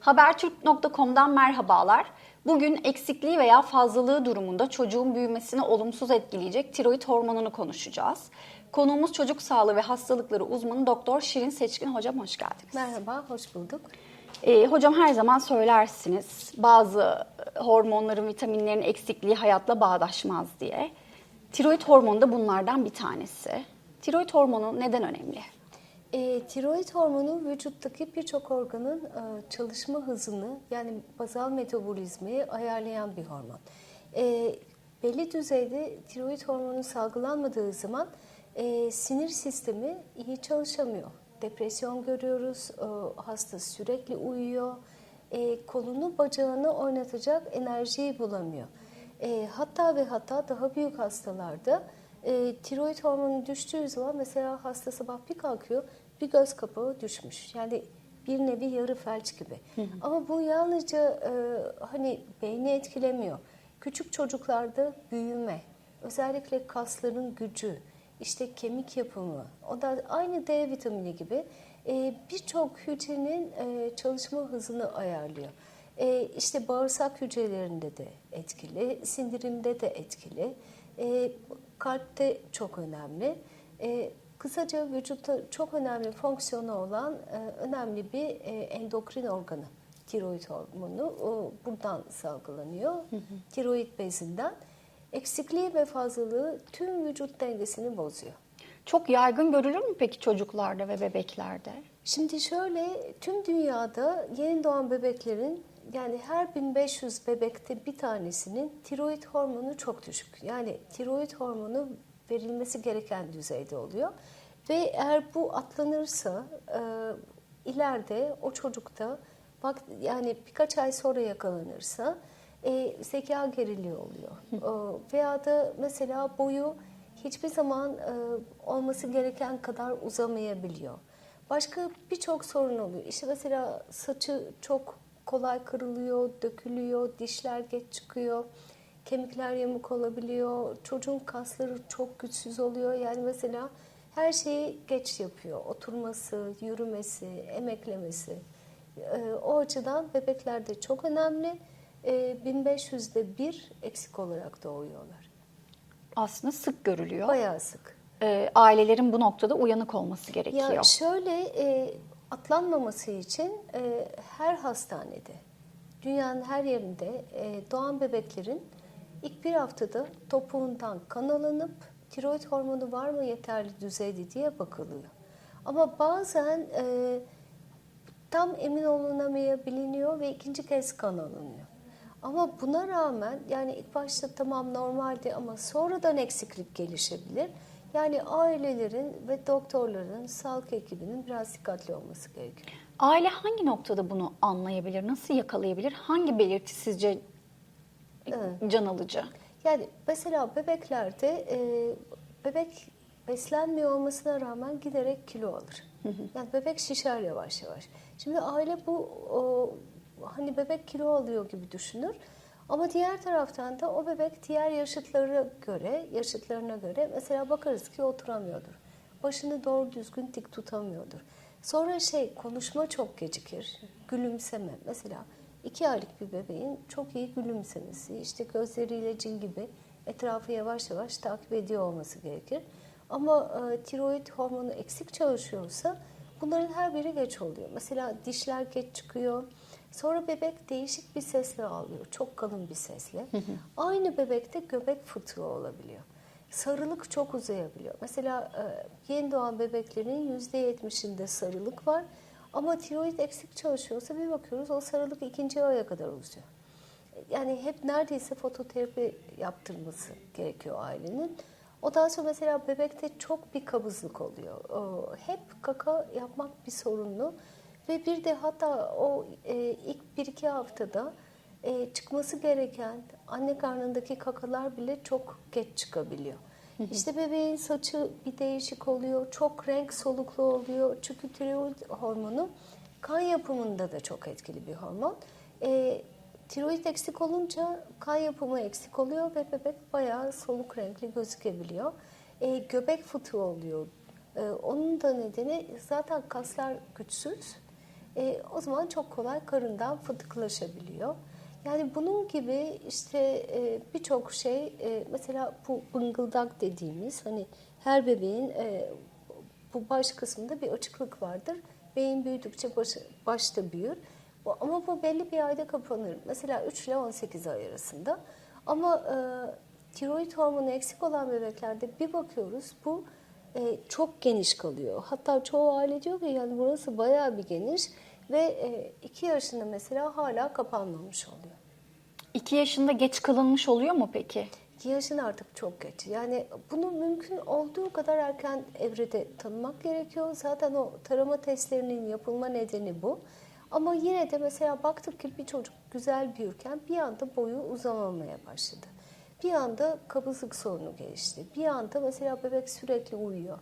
Habertürk.com'dan merhabalar. Bugün eksikliği veya fazlalığı durumunda çocuğun büyümesini olumsuz etkileyecek tiroid hormonunu konuşacağız. Konuğumuz çocuk sağlığı ve hastalıkları uzmanı Doktor Şirin Seçkin hocam hoş geldiniz. Merhaba, hoş bulduk. Ee, hocam her zaman söylersiniz bazı hormonların, vitaminlerin eksikliği hayatla bağdaşmaz diye. Tiroid hormonu da bunlardan bir tanesi. Tiroid hormonu neden önemli? E, tiroid hormonu vücuttaki birçok organın e, çalışma hızını yani bazal metabolizmayı ayarlayan bir hormon. E, belli düzeyde tiroid hormonu salgılanmadığı zaman e, sinir sistemi iyi çalışamıyor. Depresyon görüyoruz, e, hasta sürekli uyuyor, e, kolunu bacağını oynatacak enerjiyi bulamıyor. E, hatta ve hatta daha büyük hastalarda e, tiroid hormonu düştüğü zaman mesela hasta sabah bir kalkıyor bir göz kapağı düşmüş. Yani bir nevi yarı felç gibi. Ama bu yalnızca e, hani beyni etkilemiyor. Küçük çocuklarda büyüme, özellikle kasların gücü, işte kemik yapımı, o da aynı D vitamini gibi e, birçok hücrenin e, çalışma hızını ayarlıyor. E, işte bağırsak hücrelerinde de etkili, sindirimde de etkili, e, kalpte çok önemli. E, kısaca vücutta çok önemli fonksiyonu olan e, önemli bir e, endokrin organı. Tiroid hormonu o, buradan salgılanıyor. Tiroid bezinden. Eksikliği ve fazlalığı tüm vücut dengesini bozuyor. Çok yaygın görülür mü peki çocuklarda ve bebeklerde? Şimdi şöyle tüm dünyada yeni doğan bebeklerin yani her 1500 bebekte bir tanesinin tiroid hormonu çok düşük. Yani tiroid hormonu verilmesi gereken düzeyde oluyor. Ve eğer bu atlanırsa e, ileride o çocukta bak yani birkaç ay sonra yakalanırsa e, zeka geriliği oluyor. E, veya da mesela boyu hiçbir zaman e, olması gereken kadar uzamayabiliyor. Başka birçok sorun oluyor. İşte mesela saçı çok kolay kırılıyor, dökülüyor, dişler geç çıkıyor, kemikler yamuk olabiliyor, çocuğun kasları çok güçsüz oluyor. Yani mesela her şeyi geç yapıyor. Oturması, yürümesi, emeklemesi. Ee, o açıdan bebeklerde çok önemli. Ee, 1500'de bir eksik olarak doğuyorlar. Aslında sık görülüyor. Bayağı sık. Ee, ailelerin bu noktada uyanık olması gerekiyor. Ya şöyle e, atlanmaması için e, her hastanede, dünyanın her yerinde e, doğan bebeklerin ilk bir haftada topuğundan kan alınıp tiroid hormonu var mı yeterli düzeyde diye bakılıyor. Ama bazen e, tam emin olunamayabiliyor ve ikinci kez kan alınıyor. Ama buna rağmen yani ilk başta tamam normaldi ama sonradan eksiklik gelişebilir. Yani ailelerin ve doktorların, sağlık ekibinin biraz dikkatli olması gerekiyor. Aile hangi noktada bunu anlayabilir, nasıl yakalayabilir, hangi belirti sizce can alıcı? Yani mesela bebeklerde e, bebek beslenmiyor olmasına rağmen giderek kilo alır. Yani bebek şişer yavaş yavaş. Şimdi aile bu o, hani bebek kilo alıyor gibi düşünür. Ama diğer taraftan da o bebek diğer yaşıtlara göre, yaşıtlarına göre mesela bakarız ki oturamıyordur. Başını doğru düzgün dik tutamıyordur. Sonra şey konuşma çok gecikir. Gülümseme. Mesela iki aylık bir bebeğin çok iyi gülümsemesi, işte gözleriyle cin gibi etrafı yavaş yavaş takip ediyor olması gerekir. Ama e, tiroid hormonu eksik çalışıyorsa bunların her biri geç oluyor. Mesela dişler geç çıkıyor. Sonra bebek değişik bir sesle ağlıyor. Çok kalın bir sesle. Aynı bebekte göbek fıtığı olabiliyor. Sarılık çok uzayabiliyor. Mesela e, yeni doğan bebeklerin %70'inde sarılık var. Ama tiroid eksik çalışıyorsa bir bakıyoruz o sarılık ikinci aya kadar uzuyor. Yani hep neredeyse fototerapi yaptırması gerekiyor ailenin. O daha sonra mesela bebekte çok bir kabızlık oluyor. Hep kaka yapmak bir sorunlu. Ve bir de hatta o e, ilk bir iki haftada e, çıkması gereken anne karnındaki kakalar bile çok geç çıkabiliyor. İşte bebeğin saçı bir değişik oluyor, çok renk soluklu oluyor. Çünkü tiroid hormonu kan yapımında da çok etkili bir hormon. E, tiroid eksik olunca kan yapımı eksik oluyor ve bebek bayağı soluk renkli gözükebiliyor. E, göbek fıtığı oluyor. E, onun da nedeni zaten kaslar güçsüz. E, o zaman çok kolay karından fıtıklaşabiliyor. Yani bunun gibi işte e, birçok şey e, mesela bu bıngıldak dediğimiz hani her bebeğin e, bu baş kısmında bir açıklık vardır. Beyin büyüdükçe baş, baş da büyür. Ama bu belli bir ayda kapanır. Mesela 3 ile 18 ay arasında. Ama e, tiroid hormonu eksik olan bebeklerde bir bakıyoruz bu e, çok geniş kalıyor. Hatta çoğu aile diyor ki yani burası bayağı bir geniş ve 2 yaşında mesela hala kapanmamış oluyor. 2 yaşında geç kalınmış oluyor mu peki? 2 yaşın artık çok geç. Yani bunu mümkün olduğu kadar erken evrede tanımak gerekiyor. Zaten o tarama testlerinin yapılma nedeni bu. Ama yine de mesela baktık ki bir çocuk güzel büyürken bir anda boyu uzamamaya başladı. Bir anda kabızlık sorunu gelişti. Bir anda mesela bebek sürekli uyuyor.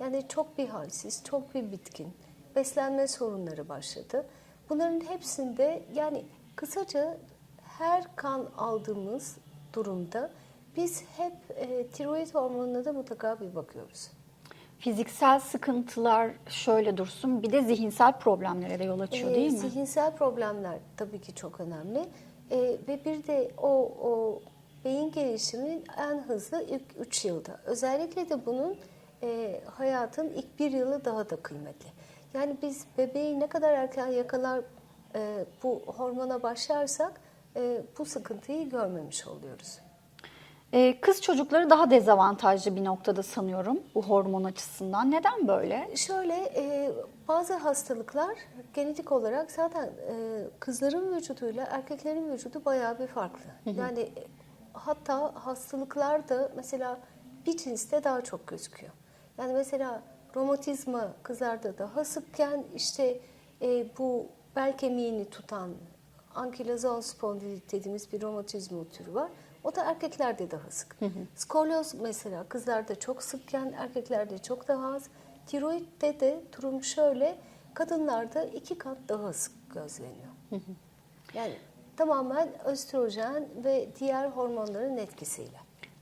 Yani çok bir halsiz, çok bir bitkin. Beslenme sorunları başladı. Bunların hepsinde yani kısaca her kan aldığımız durumda biz hep e, tiroid hormonuna da mutlaka bir bakıyoruz. Fiziksel sıkıntılar şöyle dursun bir de zihinsel problemlere de yol açıyor Ee, değil mi? Zihinsel problemler tabii ki çok önemli. Ee, ve bir de o, o beyin gelişimi en hızlı ilk 3 yılda. Özellikle de bunun e, hayatın ilk bir yılı daha da kıymetli. Yani biz bebeği ne kadar erken yakalar e, bu hormona başlarsak e, bu sıkıntıyı görmemiş oluyoruz. Ee, kız çocukları daha dezavantajlı bir noktada sanıyorum bu hormon açısından. Neden böyle? Şöyle e, bazı hastalıklar genetik olarak zaten e, kızların vücuduyla erkeklerin vücudu bayağı bir farklı. Yani e, hatta hastalıklar da mesela bir cinste daha çok gözüküyor. Yani mesela romatizma kızlarda daha sıkken işte e, bu bel kemiğini tutan ankilozal spondilit dediğimiz bir romatizma türü var. O da erkeklerde daha sık. Skolyoz mesela kızlarda çok sıkken erkeklerde çok daha az. Tiroidde de durum şöyle kadınlarda iki kat daha sık gözleniyor. Yani tamamen östrojen ve diğer hormonların etkisiyle.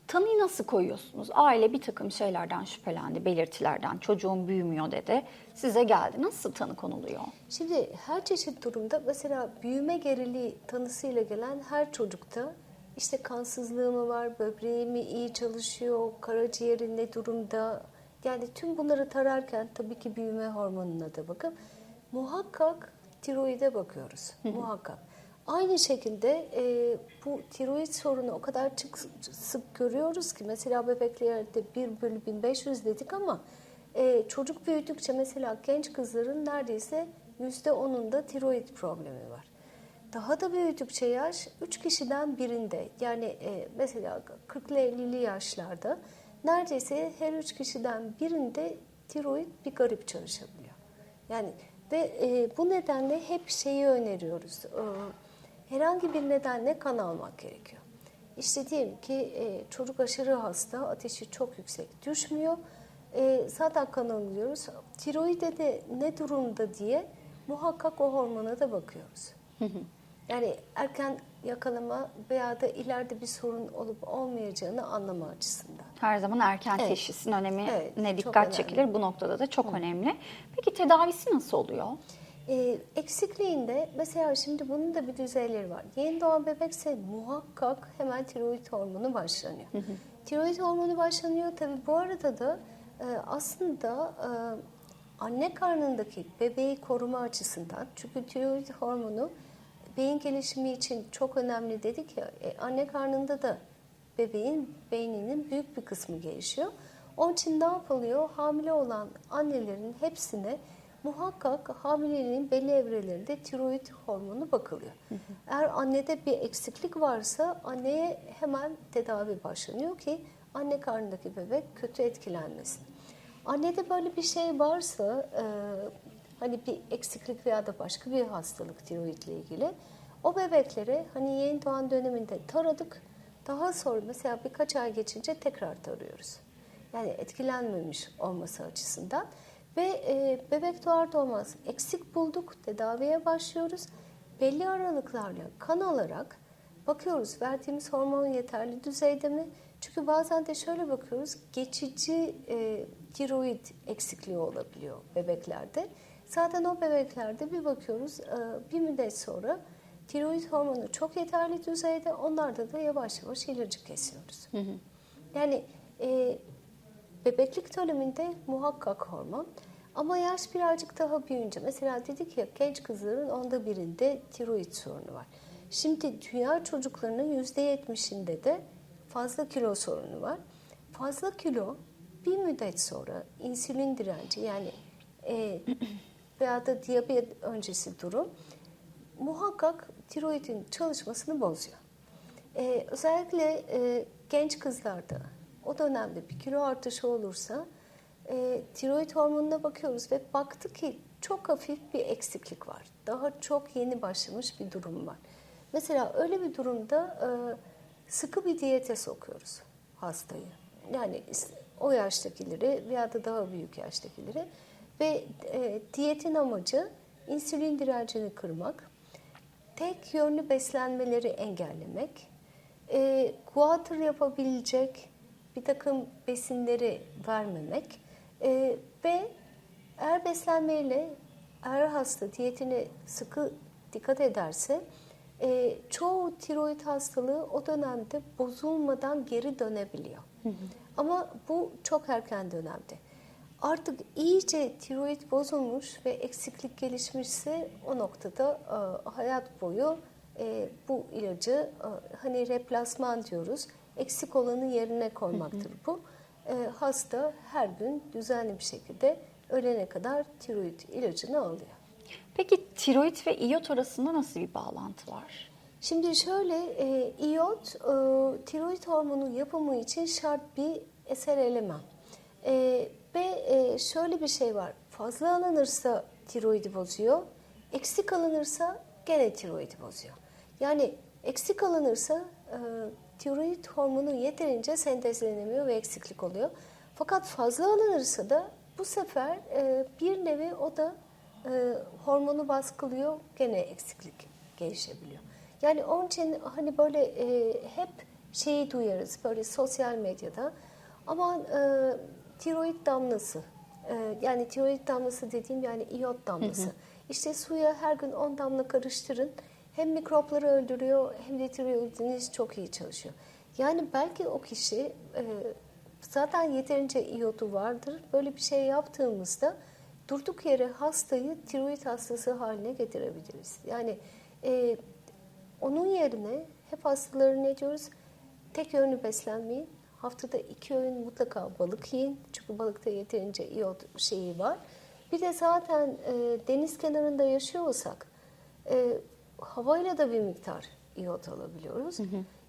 Tanıyı nasıl koyuyorsunuz? Aile bir takım şeylerden şüphelendi, belirtilerden. Çocuğum büyümüyor dedi. Size geldi. Nasıl tanı konuluyor? Şimdi her çeşit durumda mesela büyüme geriliği tanısıyla gelen her çocukta işte kansızlığı mı var, böbreği mi iyi çalışıyor, karaciğeri ne durumda? Yani tüm bunları tararken tabii ki büyüme hormonuna da bakıp muhakkak tiroide bakıyoruz. Muhakkak. Aynı şekilde e, bu tiroid sorunu o kadar çık, sık görüyoruz ki mesela bebeklerde 1 bölü 1500 dedik ama e, çocuk büyüdükçe mesela genç kızların neredeyse %10'unda tiroid problemi var. Daha da büyüdükçe yaş 3 kişiden birinde yani e, mesela 40'lı 50'li yaşlarda neredeyse her 3 kişiden birinde tiroid bir garip çalışabiliyor. Yani ve e, bu nedenle hep şeyi öneriyoruz. E, herhangi bir nedenle kan almak gerekiyor. İşte diyelim ki e, çocuk aşırı hasta, ateşi çok yüksek düşmüyor. E, zaten kan alıyoruz. Tiroide de ne durumda diye muhakkak o hormona da bakıyoruz. Yani erken yakalama veya da ileride bir sorun olup olmayacağını anlama açısından. Her zaman erken Evet. teşhisin önemi Evet, dikkat önemli. çekilir. Bu noktada da çok önemli. Peki tedavisi nasıl oluyor? Ee, eksikliğinde mesela şimdi bunun da bir düzeyleri var. Yeni doğan bebekse muhakkak hemen tiroid hormonu başlanıyor. Tiroid hormonu başlanıyor tabii bu arada da e, aslında e, anne karnındaki bebeği koruma açısından çünkü tiroid hormonu beyin gelişimi için çok önemli dedik ya e, anne karnında da bebeğin beyninin büyük bir kısmı gelişiyor. Onun için ne yapılıyor? Hamile olan annelerin hepsine muhakkak hamileliğin belli evrelerinde tiroid hormonu bakılıyor. Eğer annede bir eksiklik varsa anneye hemen tedavi başlanıyor ki anne karnındaki bebek kötü etkilenmesin. Annede böyle bir şey varsa, e, hani bir eksiklik veya da başka bir hastalık tiroidle ilgili, o bebeklere hani yeni doğan döneminde taradık, daha sonra mesela birkaç ay geçince tekrar tarıyoruz. Yani etkilenmemiş olması açısından. Ve e, bebek doğar doğmaz eksik bulduk, tedaviye başlıyoruz. Belli aralıklarla kan alarak bakıyoruz verdiğimiz hormon yeterli düzeyde mi? Çünkü bazen de şöyle bakıyoruz geçici e, tiroid eksikliği olabiliyor bebeklerde. Zaten o bebeklerde bir bakıyoruz e, bir müddet sonra tiroid hormonu çok yeterli düzeyde onlarda da yavaş yavaş ilacı kesiyoruz. Yani e, bebeklik döneminde muhakkak hormon ama yaş birazcık daha büyüyünce mesela dedik ya genç kızların onda birinde tiroid sorunu var. Şimdi dünya çocuklarının yüzde yetmişinde de fazla kilo sorunu var. Fazla kilo bir müddet sonra insülin direnci yani e, veya da diyabet öncesi durum muhakkak tiroidin çalışmasını bozuyor. Ee, özellikle e, genç kızlarda o dönemde bir kilo artışı olursa e, tiroid hormonuna bakıyoruz ve baktık ki çok hafif bir eksiklik var. Daha çok yeni başlamış bir durum var. Mesela öyle bir durumda e, sıkı bir diyete sokuyoruz hastayı. Yani o yaştakileri veya da daha büyük yaştakileri ve e, diyetin amacı insülin direncini kırmak, tek yönlü beslenmeleri engellemek, e, kuatır yapabilecek bir takım besinleri vermemek e, ve eğer beslenmeyle eğer hasta diyetine sıkı dikkat ederse e, çoğu tiroid hastalığı o dönemde bozulmadan geri dönebiliyor. Ama bu çok erken dönemde. Artık iyice tiroid bozulmuş ve eksiklik gelişmişse o noktada e, hayat boyu e, bu ilacı e, hani replasman diyoruz. Eksik olanı yerine koymaktır bu. E, hasta her gün düzenli bir şekilde ölene kadar tiroid ilacını alıyor. Peki tiroid ve iot arasında nasıl bir bağlantı var? Şimdi şöyle e, iot e, tiroid hormonu yapımı için şart bir eser eleman. E, ve e, şöyle bir şey var. Fazla alınırsa tiroidi bozuyor. Eksik alınırsa gene tiroidi bozuyor. Yani eksik alınırsa e, tiroid hormonu yeterince sentezlenemiyor ve eksiklik oluyor. Fakat fazla alınırsa da bu sefer e, bir nevi o da e, hormonu baskılıyor, gene eksiklik gelişebiliyor. Yani onun için hani böyle e, hep şeyi duyarız böyle sosyal medyada. Aman e, tiroid damlası, e, yani tiroid damlası dediğim yani iot damlası. İşte suya her gün 10 damla karıştırın. Hem mikropları öldürüyor hem de tiroidiniz çok iyi çalışıyor. Yani belki o kişi e, zaten yeterince iyotu vardır. Böyle bir şey yaptığımızda durduk yere hastayı tiroid hastası haline getirebiliriz. Yani e, onun yerine hep hastaları ne diyoruz? Tek yönlü beslenmeyin. Haftada iki öğün mutlaka balık yiyin. Çünkü balıkta yeterince iyot şeyi var. Bir de zaten e, deniz kenarında yaşıyor olsak e, havayla da bir miktar iyot alabiliyoruz.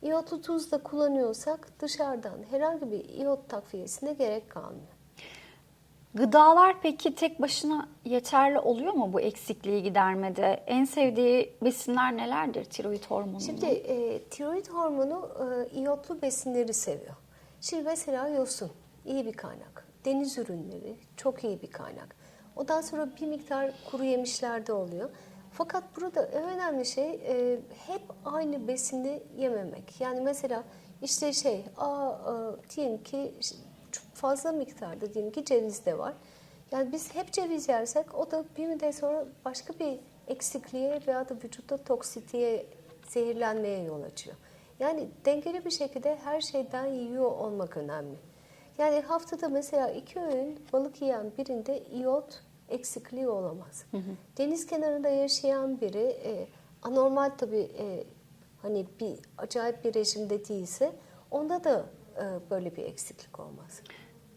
İyotlu tuz da kullanıyorsak dışarıdan herhangi bir iyot takviyesine gerek kalmıyor. Gıdalar peki tek başına yeterli oluyor mu bu eksikliği gidermede? En sevdiği besinler nelerdir tiroid hormonunun? Şimdi e, tiroid hormonu e, iyotlu besinleri seviyor. Şimdi mesela yosun iyi bir kaynak. Deniz ürünleri çok iyi bir kaynak. Ondan sonra bir miktar kuru yemişlerde oluyor. Fakat burada en önemli şey e, hep aynı besini yememek. Yani mesela işte şey, aa, e, diyelim ki çok fazla miktarda diyelim ki ceviz de var. Yani biz hep ceviz yersek o da bir müddet sonra başka bir eksikliğe veya da vücutta toksiteye, zehirlenmeye yol açıyor. Yani dengeli bir şekilde her şeyden yiyor olmak önemli. Yani haftada mesela iki öğün balık yiyen birinde iyot eksikliği olamaz. Deniz kenarında yaşayan biri e, anormal tabii e, hani bir acayip bir rejimde değilse onda da e, böyle bir eksiklik olmaz.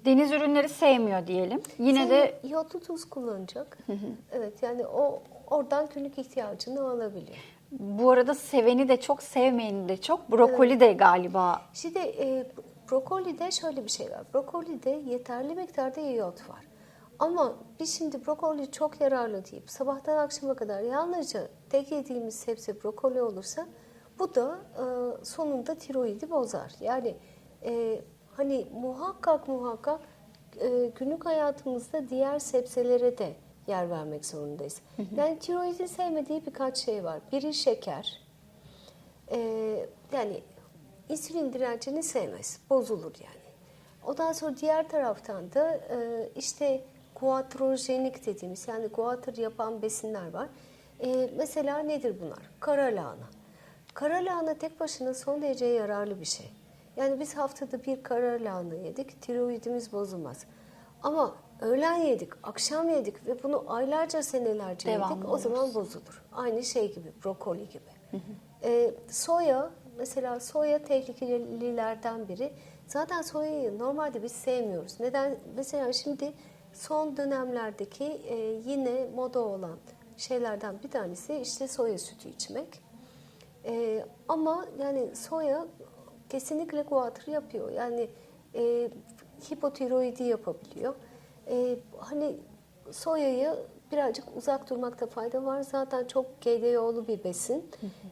Deniz ürünleri sevmiyor diyelim. Yine de Senin iyotlu tuz kullanacak. Evet yani o oradan günlük ihtiyacını alabiliyor. bu arada seveni de çok sevmeyeni de çok. Brokoli de galiba Şimdi e, brokolide şöyle bir şey var. Brokolide yeterli miktarda iyot var. Ama biz şimdi brokoli çok yararlı deyip sabahtan akşama kadar yalnızca tek yediğimiz sebze brokoli olursa bu da e, sonunda tiroidi bozar. Yani e, hani muhakkak muhakkak e, günlük hayatımızda diğer sebzelere de yer vermek zorundayız. Yani tiroidin sevmediği birkaç şey var. Biri şeker, ee, yani insülin direncini sevmez, bozulur yani. Ondan sonra diğer taraftan da e, işte guatrojenik dediğimiz yani guatr yapan besinler var. E, mesela nedir bunlar? Kara lahana. Kara lahana tek başına son derece yararlı bir şey. Yani biz haftada bir kara lahana yedik, tiroidimiz bozulmaz. Ama öğlen yedik, akşam yedik ve bunu aylarca senelerce Devamlı yedik o zaman bozulur. Aynı şey gibi, brokoli gibi. Ee, soya, mesela soya tehlikelilerden biri. Zaten soyayı normalde biz sevmiyoruz. Neden? Mesela şimdi son dönemlerdeki e, yine moda olan şeylerden bir tanesi işte soya sütü içmek. Ee, ama yani soya kesinlikle guatr yapıyor. Yani e, hipotiroidi yapabiliyor. E, hani soyayı birazcık uzak durmakta fayda var. Zaten çok GDO'lu bir besin.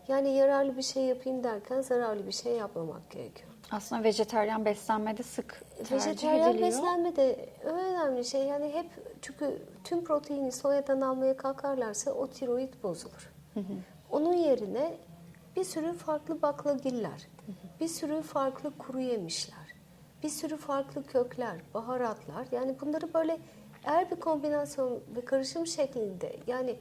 Yani yararlı bir şey yapayım derken zararlı bir şey yapmamak gerekiyor. Aslında vejeteryan beslenmede sık tercih Vejetaryen ediliyor. beslenme de önemli şey. Yani hep çünkü tüm proteini soyadan almaya kalkarlarsa o tiroid bozulur. Onun yerine bir sürü farklı baklagiller, bir sürü farklı kuru yemişler, bir sürü farklı kökler, baharatlar. Yani bunları böyle eğer bir kombinasyon ve karışım şeklinde yani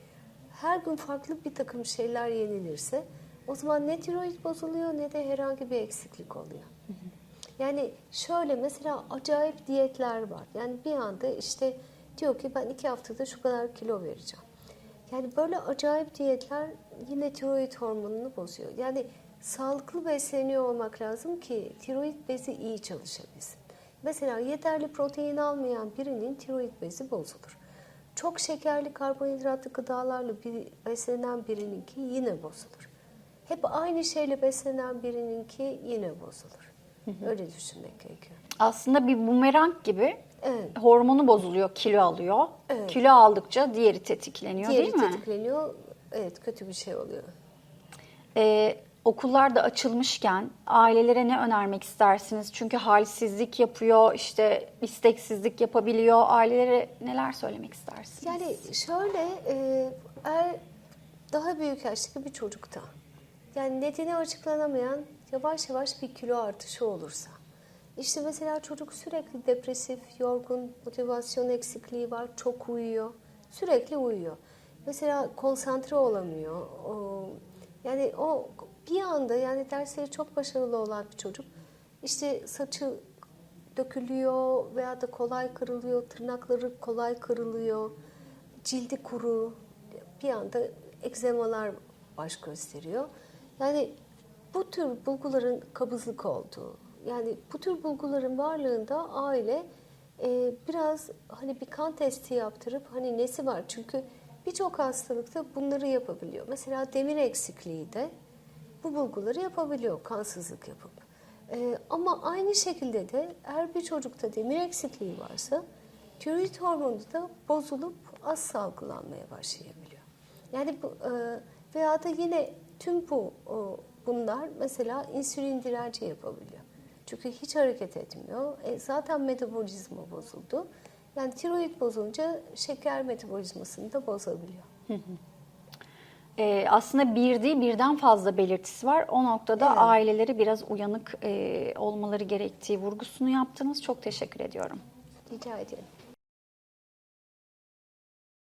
her gün farklı bir takım şeyler yenilirse o zaman ne tiroid bozuluyor ne de herhangi bir eksiklik oluyor. Yani şöyle mesela acayip diyetler var. Yani bir anda işte diyor ki ben iki haftada şu kadar kilo vereceğim. Yani böyle acayip diyetler yine tiroid hormonunu bozuyor. Yani sağlıklı besleniyor olmak lazım ki tiroid bezi iyi çalışabilsin. Mesela yeterli protein almayan birinin tiroid bezi bozulur. Çok şekerli karbonhidratlı gıdalarla bir, beslenen birininki yine bozulur. Hep aynı şeyle beslenen birininki yine bozulur. Öyle düşünmek gerekiyor. Aslında bir bumerang gibi Evet. hormonu bozuluyor, kilo alıyor. Evet. Kilo aldıkça diğeri tetikleniyor Diğeri değil mi? tetikleniyor. Evet kötü bir şey oluyor. Ee, okullar da açılmışken ailelere ne önermek istersiniz? Çünkü halsizlik yapıyor, işte isteksizlik yapabiliyor. Ailelere neler söylemek istersiniz? Yani şöyle e, eğer daha büyük yaştaki bir çocukta yani nedeni açıklanamayan yavaş yavaş bir kilo artışı olursa işte mesela çocuk sürekli depresif, yorgun, motivasyon eksikliği var, çok uyuyor, sürekli uyuyor. Mesela konsantre olamıyor. Yani o bir anda yani dersleri çok başarılı olan bir çocuk işte saçı dökülüyor veya da kolay kırılıyor, tırnakları kolay kırılıyor, cildi kuru, bir anda egzemalar baş gösteriyor. Yani bu tür bulguların kabızlık olduğu, yani bu tür bulguların varlığında aile e, biraz hani bir kan testi yaptırıp hani nesi var? Çünkü birçok hastalıkta bunları yapabiliyor. Mesela demir eksikliği de bu bulguları yapabiliyor kansızlık yapıp. Ee, ama aynı şekilde de eğer bir çocukta demir eksikliği varsa tiroid hormonu da bozulup az salgılanmaya başlayabiliyor. Yani bu, e, veya da yine tüm bu o, bunlar mesela insülin direnci yapabiliyor. Çünkü hiç hareket etmiyor. E, zaten metabolizma bozuldu. Yani tiroid bozulunca şeker metabolizmasını da bozabiliyor. Ee, aslında bir değil birden fazla belirtisi var. O noktada Evet. aileleri biraz uyanık e, olmaları gerektiği vurgusunu yaptınız. Çok teşekkür ediyorum. Rica ederim.